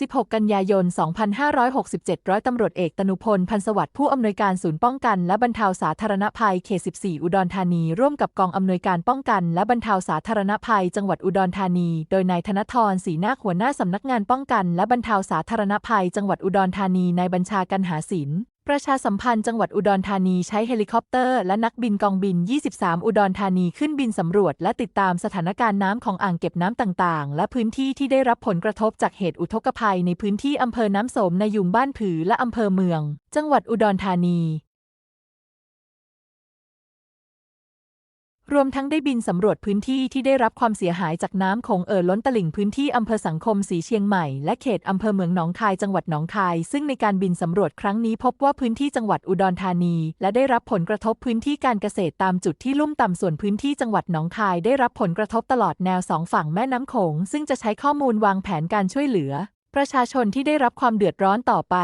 16 กันยายน 2567 ร้อยตำรวจเอกตนุพล พันสวัสดิ์ผู้อำนวยการศูนย์ป้องกัน และบรรเทาสาธารณภัยเขต 14 อุดรธานี ร่วมกับกองอำนวยการป้องกัน และบรรเทาสาธารณภัย จังหวัดอุดรธานี โดยนายธนทรศรีนาคหัวหน้าสำนักงานป้องกัน และบรรเทาสาธารณภัย จังหวัดอุดรธานีในบัญชาการหาสินป ประชาสัมพันธ์จังหวัดอุดรธานีใช้เฮลิคอปเตอร์และนักบินกองบิน 23 อุดรธานีขึ้นบินสำรวจ และติดตามสถานการณ์น้ำของอ่างเก็บน้ำต่างๆ และพื้นที่ที่ได้รับผลกระทบจากเหตุอุทกภัยในพื้นที่อำเภอน้ำสมนายุงบ้านผือและอำเภอเมือง จังหวัดอุดรธานี รวมทั้งได้บินสำรวจพื้นที่ที่ได้รับความเสียหายจากน้ำโขงเอ่อล้นตลิ่งพื้นที่อำเภอสังคมสีเชียงใหม่และเขตอำเภอเมืองหนองคายจังหวัดหนองคาย ซึ่งในการบินสำรวจครั้งนี้พบว่าพื้นที่จังหวัดอุดรธานี และได้รับผลกระทบพื้นที่การเกษตรตามจุดที่ลุ่มต่ำส่วนพื้นที่จังหวัดหนองคาย ได้รับผลกระทบตลอดแนวสองฝั่งแม่น้ำโขงซึ่งจะใช้ข้อมูลวางแผนการช่วยเหลือ ประชาชนที่ได้รับความเดือดร้อนต่อไป